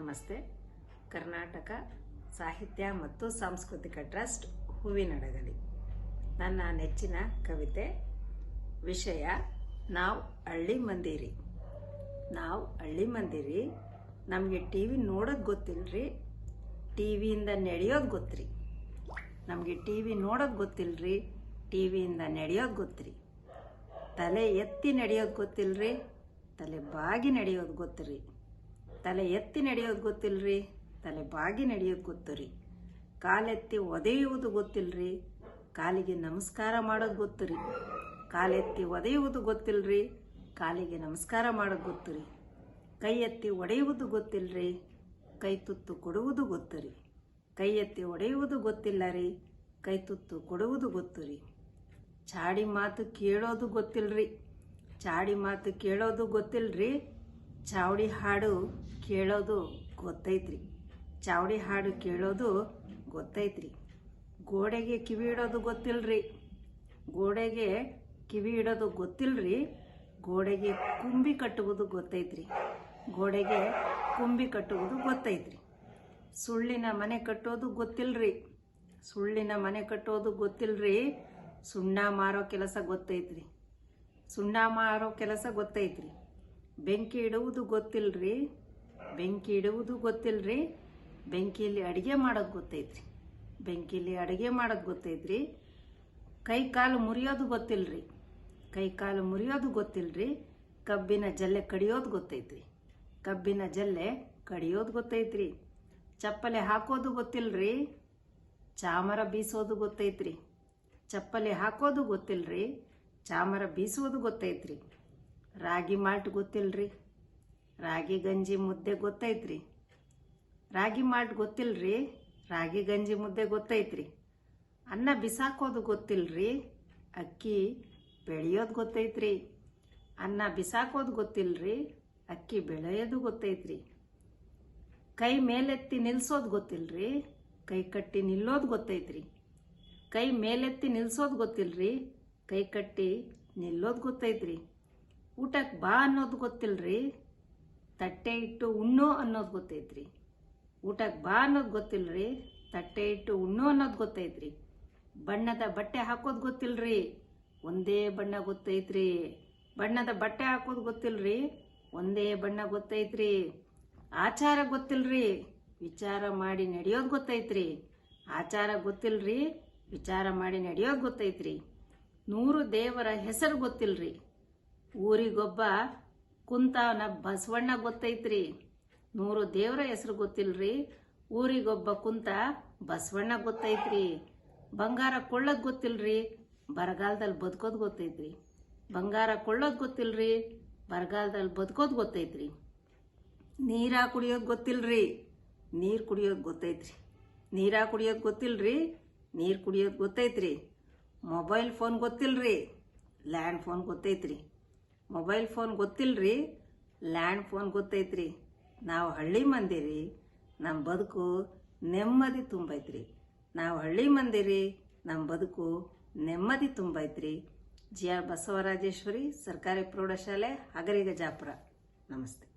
ನಮಸ್ತೆ. ಕರ್ನಾಟಕ ಸಾಹಿತ್ಯ ಮತ್ತು ಸಾಂಸ್ಕೃತಿಕ ಟ್ರಸ್ಟ್ ಹೂವಿನಡಗಲಿ ನನ್ನ ನೆಚ್ಚಿನ ಕವಿತೆ, ವಿಷಯ, ನಾವು ಹಳ್ಳಿ ಮಂದಿರಿ. ನಾವು ಹಳ್ಳಿ ಮಂದಿರಿ. ನಮಗೆ ಟಿ ವಿ ನೋಡೋದು ಗೊತ್ತಿಲ್ರಿ. ಟಿ ವಿಯಿಂದ ನಡೆಯೋದು ಗೊತ್ತ್ರಿ. ನಮಗೆ ಟಿ ವಿ ನೋಡೋದು ಗೊತ್ತಿಲ್ರಿ. ಟಿ ವಿಯಿಂದ ನಡೆಯೋದು ಗೊತ್ತ್ರಿ. ತಲೆ ಎತ್ತಿ ನಡೆಯೋದು ಗೊತ್ತಿಲ್ರಿ. ತಲೆ ಬಾಗಿ ನಡೆಯೋದು ಗೊತ್ತುರಿ. ತಲೆ ಎತ್ತಿ ನಡೆಯೋದು ಗೊತ್ತಿಲ್ರಿ? ತಲೆ ಬಾಗಿ ನಡೆಯೋದು ಗೊತ್ತು ರೀ. ಕಾಲೆತ್ತಿ ಒದೆಯುವುದು ಗೊತ್ತಿಲ್ರಿ? ಕಾಲಿಗೆ ನಮಸ್ಕಾರ ಮಾಡೋದು ಗೊತ್ತು ರೀ. ಕಾಲೆತ್ತಿ ಒದೆಯುವುದು ಗೊತ್ತಿಲ್ರಿ? ಕಾಲಿಗೆ ನಮಸ್ಕಾರ ಮಾಡೋದು ಗೊತ್ತು ರೀ. ಕೈ ಎತ್ತಿ ಒಡೆಯುವುದು ಗೊತ್ತಿಲ್ರಿ? ಕೈ ತುತ್ತು ಕೊಡುವುದು ಗೊತ್ತು ರೀ. ಕೈ ಎತ್ತಿ ಒಡೆಯುವುದು ಗೊತ್ತಿಲ್ಲ ರೀ. ಕೈ ತುತ್ತು ಕೊಡುವುದು ಗೊತ್ತು ರೀ. ಚಾಡಿ ಮಾತು ಕೇಳೋದು ಗೊತ್ತಿಲ್ರಿ. ಚಾಡಿ ಮಾತು ಕೇಳೋದು ಗೊತ್ತಿಲ್ರಿ. ಚಾವಡಿ ಹಾಡು ಕೇಳೋದು ಗೊತ್ತೈತ್ರಿ. ಚಾವಡಿ ಹಾಡು ಕೇಳೋದು ಗೊತ್ತೈತ್ರಿ. ಗೋಡೆಗೆ ಕಿವಿ ಇಡೋದು ಗೊತ್ತಿಲ್ಲರಿ ಗೋಡೆಗೆ ಕಿವಿ ಇಡೋದು ಗೊತ್ತಿಲ್ಲರಿ ಗೋಡೆಗೆ ಕುಂಬಿ ಕಟ್ಟುವುದು ಗೊತ್ತೈತ್ರಿ. ಗೋಡೆಗೆ ಕುಂಬಿ ಕಟ್ಟುವುದು ಗೊತ್ತೈತ್ರಿ. ಸುಳ್ಳಿನ ಮನೆ ಕಟ್ಟೋದು ಗೊತ್ತಿಲ್ಲರಿ ಸುಳ್ಳಿನ ಮನೆ ಕಟ್ಟೋದು ಗೊತ್ತಿಲ್ಲರಿ ಸುಣ್ಣ ಮಾರೋ ಕೆಲಸ ಗೊತ್ತೈತ್ರಿ. ಸುಣ್ಣ ಮಾರೋ ಕೆಲಸ ಗೊತ್ತೈತ್ರಿ. ಬೆಂಕಿ ಇಡುವುದು ಗೊತ್ತಿಲ್ರಿ? ಬೆಂಕಿ ಇಡುವುದು ಗೊತ್ತಿಲ್ರಿ? ಬೆಂಕಿಯಲ್ಲಿ ಅಡುಗೆ ಮಾಡೋದು ಗೊತ್ತೈತ್ರಿ. ಬೆಂಕಿಯಲ್ಲಿ ಅಡುಗೆ ಮಾಡೋದು ಗೊತ್ತೈತ್ರಿ. ಕೈ ಕಾಲು ಮುರಿಯೋದು ಗೊತ್ತಿಲ್ರಿ. ಕೈ ಕಾಲು ಮುರಿಯೋದು ಗೊತ್ತಿಲ್ರಿ. ಕಬ್ಬಿನ ಜಲ್ಲೆ ಕಡಿಯೋದು ಗೊತ್ತೈತ್ರಿ. ಕಬ್ಬಿನ ಜಲ್ಲೆ ಕಡಿಯೋದು ಗೊತ್ತೈತ್ರಿ. ಚಪ್ಪಲಿ ಹಾಕೋದು ಗೊತ್ತಿಲ್ರಿ. ಚಾಮರ ಬೀಸೋದು ಗೊತ್ತೈತ್ರಿ. ಚಪ್ಪಲಿ ಹಾಕೋದು ಗೊತ್ತಿಲ್ರಿ. ಚಾಮರ ಬೀಸೋದು ಗೊತ್ತೈತ್ರಿ. ರಾಗಿ ಮಾಲ್ಟ್ ಗೊತ್ತಿಲ್ಲರಿ ರಾಗಿ, ಗಂಜಿ, ಮುದ್ದೆ ಗೊತ್ತೈತ್ರಿ? ರಾಗಿ ಮಾಲ್ಟ್ ಗೊತ್ತಿಲ್ಲರಿ ರಾಗಿ, ಗಂಜಿ, ಮುದ್ದೆ ಗೊತ್ತೈತ್ರಿ? ಅನ್ನ ಬಿಸಾಕೋದು ಗೊತ್ತಿಲ್ಲರಿ ಅಕ್ಕಿ ಬೆಳೆಯೋದು ಗೊತ್ತೈತ್ರಿ? ಅನ್ನ ಬಿಸಾಕೋದು ಗೊತ್ತಿಲ್ಲರಿ ಅಕ್ಕಿ ಬೆಳೆಯೋದು ಗೊತ್ತೈತ್ರಿ? ಕೈ ಮೇಲೆತ್ತಿ ನಿಲ್ಸೋದು ಗೊತ್ತಿಲ್ಲರಿ ಕೈ ಕಟ್ಟಿ ನಿಲ್ಲೋದು ಗೊತ್ತೈತ್ರಿ? ಕೈ ಮೇಲೆತ್ತಿ ನಿಲ್ಸೋದು ಗೊತ್ತಿಲ್ಲರಿ ಕೈ ಕಟ್ಟಿ ನಿಲ್ಲೋದು ಗೊತ್ತೈತ್ರಿ? ಊಟಕ್ಕೆ ಬಾ ಅನ್ನೋದು ಗೊತ್ತಿಲ್ರಿ? ತಟ್ಟೆ ಇಟ್ಟು ಉಣ್ಣು ಅನ್ನೋದು ಗೊತ್ತೈತ್ರಿ. ಊಟಕ್ಕೆ ಬಾ ಅನ್ನೋದು ಗೊತ್ತಿಲ್ರಿ? ತಟ್ಟೆ ಇಟ್ಟು ಉಣ್ಣು ಅನ್ನೋದು ಗೊತ್ತೈತ್ರಿ. ಬಣ್ಣದ ಬಟ್ಟೆ ಹಾಕೋದು ಗೊತ್ತಿಲ್ರಿ? ಒಂದೇ ಬಣ್ಣ ಗೊತ್ತೈತ್ರಿ. ಬಣ್ಣದ ಬಟ್ಟೆ ಹಾಕೋದು ಗೊತ್ತಿಲ್ರಿ? ಒಂದೇ ಬಣ್ಣ ಗೊತ್ತೈತ್ರಿ. ಆಚಾರ ಗೊತ್ತಿಲ್ರಿ? ವಿಚಾರ ಮಾಡಿ ನಡೆಯೋದು ಗೊತ್ತೈತ್ರಿ. ಆಚಾರ ಗೊತ್ತಿಲ್ರಿ? ವಿಚಾರ ಮಾಡಿ ನಡೆಯೋದು ಗೊತ್ತೈತ್ರಿ. ನೂರು ದೇವರ ಹೆಸರು ಗೊತ್ತಿಲ್ರಿ. ಊರಿಗೊಬ್ಬ ಕುಂತಾವನ ಬಸವಣ್ಣ ಗೊತ್ತೈತ್ರಿ. ನೂರು ದೇವರ ಹೆಸರು ಗೊತ್ತಿಲ್ರಿ. ಊರಿಗೊಬ್ಬ ಕುಂತ ಬಸವಣ್ಣ ಗೊತ್ತೈತ್ರಿ. ಬಂಗಾರ ಕೊಳ್ಳೋದು ಗೊತ್ತಿಲ್ರಿ. ಬರಗಾಲದಲ್ಲಿ ಬದುಕೋದು ಗೊತ್ತೈತ್ರಿ. ಬಂಗಾರ ಕೊಳ್ಳೋದು ಗೊತ್ತಿಲ್ರಿ. ಬರಗಾಲದಲ್ಲಿ ಬದುಕೋದು ಗೊತ್ತೈತ್ರಿ. ನೀರ ಕುಡಿಯೋದು ಗೊತ್ತಿಲ್ರಿ. ನೀರು ಕುಡಿಯೋದು ಗೊತ್ತೈತ್ರಿ. ನೀರ ಕುಡಿಯೋದು ಗೊತ್ತಿಲ್ರಿ. ನೀರು ಕುಡಿಯೋದು ಗೊತ್ತೈತ್ರಿ. ಮೊಬೈಲ್ ಫೋನ್ ಗೊತ್ತಿಲ್ರಿ. ಲ್ಯಾಂಡ್ ಫೋನ್ ಗೊತ್ತೈತ್ರಿ. ಮೊಬೈಲ್ ಫೋನ್ ಗೊತ್ತಿಲ್ರಿ? ಲ್ಯಾಂಡ್ ಫೋನ್ ಗೊತ್ತೈತ್ರಿ. ನಾವು ಹಳ್ಳಿ ಮಂದಿರಿ ನಮ್ಮ ಬದುಕು ನೆಮ್ಮದಿ ತುಂಬೈತ್ರಿ. ನಾವು ಹಳ್ಳಿ ಮಂದಿರಿ ನಮ್ಮ ಬದುಕು ನೆಮ್ಮದಿ ತುಂಬೈತ್ರಿ. ಜಿ ಆರ್ ಬಸವರಾಜೇಶ್ವರಿ ಸರ್ಕಾರಿ ಪ್ರೌಢಶಾಲೆ ಹಗರಿಗಜಾಪುರ ನಮಸ್ತೆ.